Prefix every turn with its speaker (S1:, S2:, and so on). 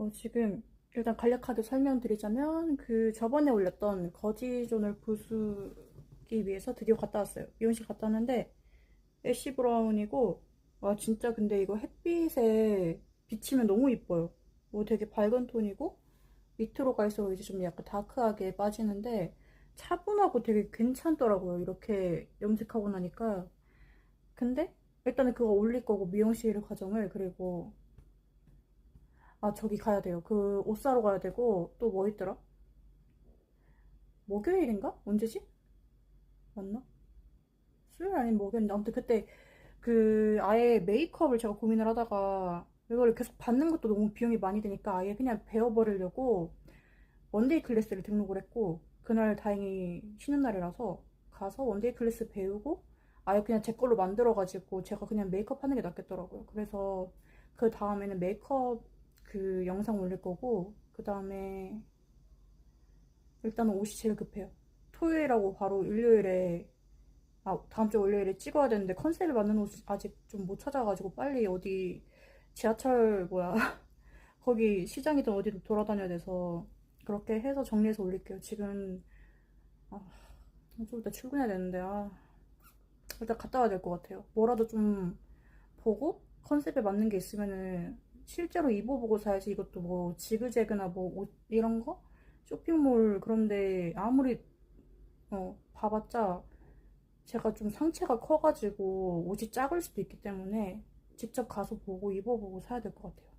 S1: 어, 지금 일단 간략하게 설명드리자면 그 저번에 올렸던 거지존을 부수기 위해서 드디어 갔다 왔어요. 미용실 갔다 왔는데 애쉬 브라운이고 와 진짜 근데 이거 햇빛에 비치면 너무 이뻐요. 뭐 되게 밝은 톤이고 밑으로 갈수록 이제 좀 약간 다크하게 빠지는데 차분하고 되게 괜찮더라고요. 이렇게 염색하고 나니까. 근데 일단은 그거 올릴 거고 미용실 과정을 그리고 아 저기 가야 돼요. 그 옷 사러 가야 되고 또 뭐 있더라? 목요일인가? 언제지? 맞나? 수요일 아니면 목요일인데 아무튼 그때 그 아예 메이크업을 제가 고민을 하다가 이걸 계속 받는 것도 너무 비용이 많이 드니까 아예 그냥 배워버리려고 원데이 클래스를 등록을 했고 그날 다행히 쉬는 날이라서 가서 원데이 클래스 배우고 아예 그냥 제 걸로 만들어가지고 제가 그냥 메이크업 하는 게 낫겠더라고요. 그래서 그 다음에는 메이크업 그 영상 올릴 거고 그 다음에 일단은 옷이 제일 급해요. 토요일하고 바로 일요일에 아 다음 주 월요일에 찍어야 되는데 컨셉에 맞는 옷 아직 좀 못 찾아가지고 빨리 어디 지하철 뭐야 거기 시장이든 어디든 돌아다녀야 돼서 그렇게 해서 정리해서 올릴게요. 지금 아, 좀 이따 출근해야 되는데 아, 일단 갔다 와야 될 것 같아요. 뭐라도 좀 보고 컨셉에 맞는 게 있으면은 실제로 입어보고 사야지 이것도 뭐 지그재그나 뭐 옷 이런 거 쇼핑몰 그런데 아무리 어 봐봤자 제가 좀 상체가 커가지고 옷이 작을 수도 있기 때문에 직접 가서 보고 입어보고 사야 될 것 같아요.